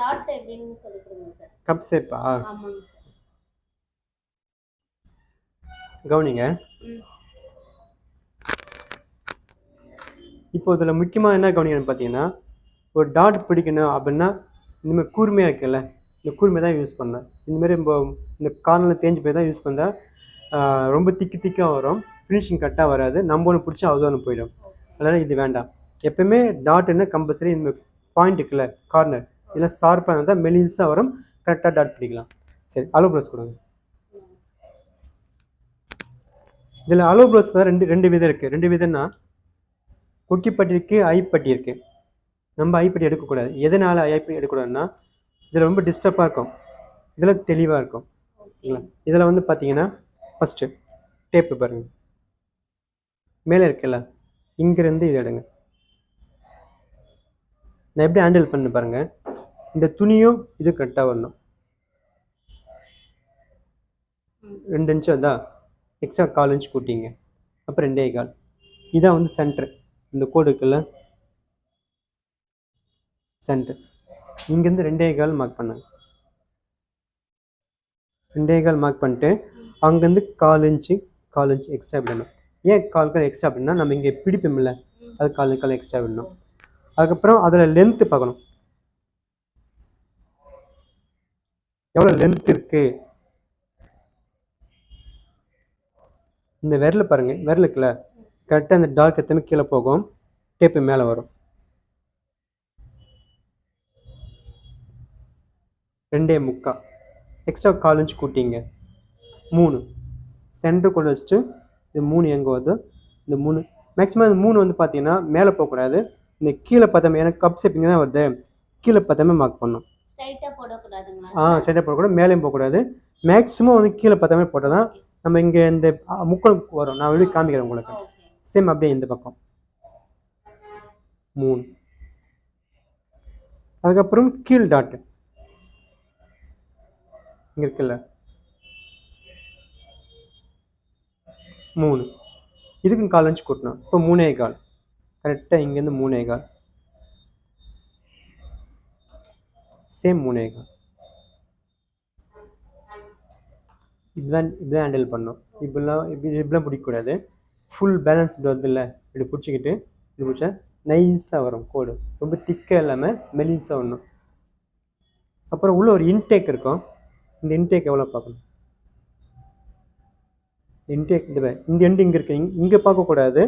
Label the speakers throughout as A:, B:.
A: Dot எப்படின்னு சொல்லி கொடுங்க சார்.
B: கப் ஷேப்பா
A: ஆமாங்க
B: கவனிங்க. இப்போ இதில் முக்கியமாக என்ன கவனிக்கணும்னு பார்த்தீங்கன்னா ஒரு டாட் பிடிக்கணும் அப்படின்னா இந்தமாதிரி கூர்மையாக இருக்குல்ல இந்த கூர்மை தான் யூஸ் பண்ணேன் இந்தமாரி இப்போ இந்த கார்னரில் தேஞ்சு போய் தான் யூஸ் பண்ணால் ரொம்ப திக்கி திக்காக வரும். ஃபினிஷிங் கரெக்டாக வராது. நம்ம ஒன்று பிடிச்சா அது ஒன்று போயிடும். அதனால் இது வேண்டாம். எப்பவுமே டாட் என்ன கம்பல்சரி இந்த பாயிண்ட் இருக்குல்ல கார்னர் இதெல்லாம் ஷார்ப்பாக இருந்தால் மெலிசாக வரும். கரெக்டாக டாட் பிடிக்கலாம். சரி அலோ ப்ளஸ் கொடுங்க. இதில் அலோ ப்ளஸ் ரெண்டு ரெண்டு விதம் இருக்குது ரெண்டு விதம்னா கொக்கிப்பட்டி இருக்குது ஐப்பட்டி இருக்குது நம்ம ஐப்பட்டி எடுக்கக்கூடாது. எதனால் ஐப்பட்டி எடுக்கக்கூடாதுன்னா இதில் ரொம்ப டிஸ்டர்பாக இருக்கும். இதில் தெளிவாக இருக்கும். இதில் வந்து பார்த்தீங்கன்னா ஃபஸ்ட்டு டேப்பு பாருங்க. மேலே இருக்குல்ல இங்கேருந்து இது எடுங்க. நான் எப்படி ஹேண்டில் பண்ணு பாருங்க. இந்த துணியும் இது கரெக்டாக வரணும். ரெண்டு இன்ச்சு அதான் எக்ஸ்ட்ரா கால் இன்ச் கூட்டிங்க. அப்புறம் ரெண்டே கால். இதான் வந்து சென்டர் இந்த கோடு இருக்குல்ல? சென்டர் இங்கேருந்து ரெண்டே கால் மார்க் பண்ணேன் ரெண்டே கால் மார்க் பண்ணிட்டு அங்கேருந்து கால் இன்ச்சு கால் இன்ச் எக்ஸ்ட்ரா விடணும். ஏன் கால் கால் எக்ஸ்ட்ரா அப்படின்னா நம்ம இங்கே பிடிப்போம்ல அது கால் கால் எக்ஸ்ட்ரா விடணும். அதுக்கப்புறம் அதில் லென்த்து பார்க்கணும். எவ்வளோ லென்த் இருக்குது இந்த விரலை பாருங்கள் விரல் இருக்குல்ல? கரெக்டாக அந்த டார்க் எத்தனை கீழே போகும்? டேப்பு மேலே வரும். ரெண்டே முக்கா. எக்ஸ்ட்ரா கால் இன்ச் கூட்டிங்க. மூணு. சென்டர் கொண்டு வச்சுட்டு இது மூணு எங்கே வருது இந்த மூணு. மேக்ஸிமம் இந்த மூணு வந்து பார்த்தீங்கன்னா மேலே போகக்கூடாது. இந்த கீழே பத்தாமல் ஏன்னா கப் ஷேப்பிங்க தான் வருது. கீழே பார்த்தாம மார்க் பண்ணும்.
A: ஸ்ட்ரைட்டா போடக்கூடாதுங்களா
B: ஆ சைடாக போடக்கூடாது மேலேயும் போகக்கூடாது. மேக்ஸிமம் வந்து கீழே பார்த்தாமே போட்டால் தான் நம்ம இங்கே இந்த முக்கோணம் வரும். நான் வெளியே காமிக்கிறேன் உங்களுக்கு. சேம் அப்படியே இந்த பக்கம். மூணு. அதுக்கப்புறம் கீழ் டாட் இங்கே இருக்குல்ல. மூணு. இதுக்கும் கால் இன்ச் கூட்டணும். இப்போ மூணே கால். கரெக்டாக இங்கேருந்து மூணே கால். சேம் முனேகா இதுதான் இதுதான் ஹேண்டில் பண்ணும். இப்படிலாம் இப்படி இப்படிலாம் பிடிக்கக்கூடாது. ஃபுல் பேலன்ஸ் வருது இல்லை இப்படி பிடிச்சிக்கிட்டு இப்படி பிடிச்சா நைஸாக வரும் கோடு. ரொம்ப திக்காக இல்லாமல் மெலின்ஸாக வரணும் அப்புறம் உள்ள ஒரு இன்டேக் இருக்கும். இந்த இன்டேக் எவ்வளோ பார்க்கணும்? இன்டேக் இந்த இந்த எண்டு இங்கே இருக்கு. இங்கே பார்க்கக்கூடாது.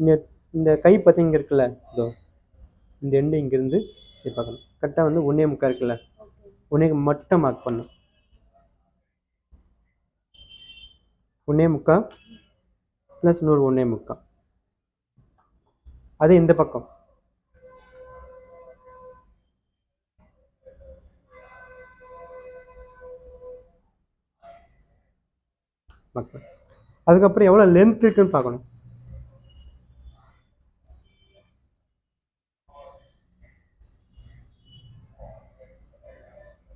B: இந்த இந்த கை பார்த்தீங்க இங்கே இருக்குல்ல இதோ. இந்த எண்டு இங்கேருந்து இது பார்க்கணும். கரெக்டாக வந்து ஒன்றே முக்கா இருக்குல்ல? ஒன்றே மட்டும் மார்க் பண்ணும் ஒன்றே முக்கா ப்ளஸ் இன்னொரு ஒன்றே முக்கா அது இந்த பக்கம். அதுக்கப்புறம் எவ்வளோ லென்த் இருக்குன்னு பார்க்கணும்.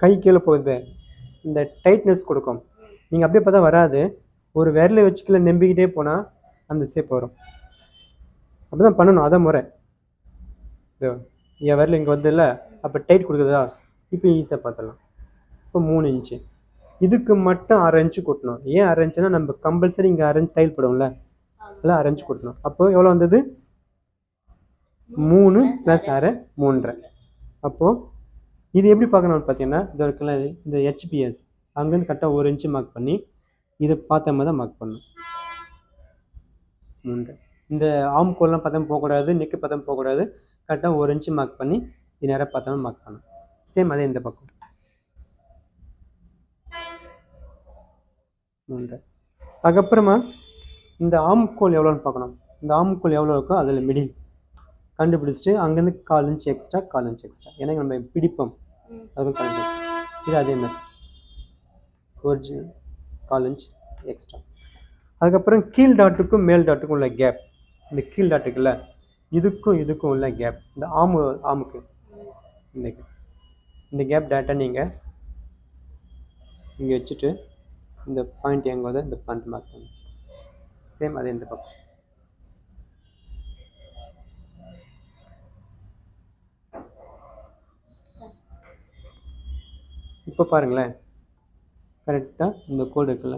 B: கை கீழே போகுது. இந்த டைட்னஸ் கொடுக்கும். நீங்கள் அப்படியே பார்த்தா வராது. ஒரு விரலை வச்சுக்கல நம்பிக்கிட்டே போனால் அந்த ஷேப் வரும். அப்படி தான் பண்ணணும். அதான் முறை. இது என் விரல் இங்கே வந்ததில்ல அப்போ டைட் கொடுக்குதா இப்போ ஈஸியாக பார்த்துடலாம். இப்போ மூணு இன்ச்சு இதுக்கு மட்டும் அரை இன்ச்சு கொட்டணும். ஏன் அரை இன்ச்சுனா நம்ம கம்பல்சரி இங்கே அரை இன்ச் தையல் போடுவோம்ல. எல்லாம் அரை இன்ச்சு கொட்டணும். அப்போ எவ்வளோ வந்தது? மூணு ப்ளஸ் அரை மூன்றரை. அப்போது இது எப்படி பார்க்கணும்னு பார்த்தீங்கன்னா இது இருக்குல்ல இந்த ஹெச்பிஎஸ் அங்கேருந்து கரெக்டாக ஒரு இன்ச்சு மார்க் பண்ணி இதை பார்த்த மாதிரி தான் மார்க் பண்ணணும். மூன்று இந்த ஆம் கோல்லாம் பார்த்தா போகக்கூடாது நெக்கு பார்த்தா போகக்கூடாது. கரெக்டாக ஒரு இன்ச்சு மார்க் பண்ணி இது நேராக பார்த்தா மார்க் பண்ணணும். சேம் அதே இந்த பக்கம். மூன்று அதுக்கப்புறமா இந்த ஆம்கோல் எவ்வளோன்னு பார்க்கணும். இந்த ஆம்கோல் எவ்வளோ இருக்கோ அதில் மிடில் கண்டுபிடிச்சிட்டு அங்கேருந்து கால் இன்ச் எக்ஸ்ட்ரா கால் இன்ச் எக்ஸ்ட்ரா ஏன்னா நம்ம பிடிப்போம். அதுக்கும் கால் இது அதே மாதிரி ஒரிஜினல் கால் எக்ஸ்ட்ரா அதுக்கப்புறம் கீழ் டாட்டுக்கும் மேல் டாட்டுக்கும் உள்ள கேப் இந்த கீழ் டாட்டுக்குள்ள இதுக்கும் இதுக்கும் உள்ள கேப் இந்த ஆமு ஆமுக்கு இந்த இந்த கேப் டேட்டா நீங்கள் இங்கே வச்சுட்டு இந்த பாயிண்ட் எங்கே வந்து இந்த பாயிண்ட் மார்க் பண்ணுங்க சேம் அதே இந்த பக்கம். இப்போ பாருங்களேன். கரெக்டாக இந்த கோடு இருக்குல்ல?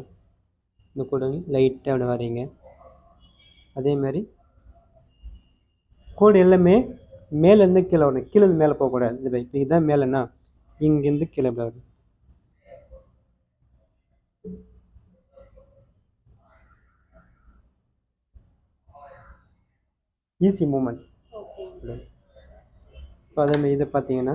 B: இந்த கோடு லைட்டாக அப்படி வரைங்க அதே மாதிரி கோடு எல்லாமே மேலேருந்து கீழே வரணும். கீழேருந்து மேலே போகக்கூடாது இது இப்போ இதுதான் மேலேன்னா இங்கேருந்து கீழே வரும். ஈஸி மூமெண்ட் இப்போ அதே மாதிரி இதை பார்த்தீங்கன்னா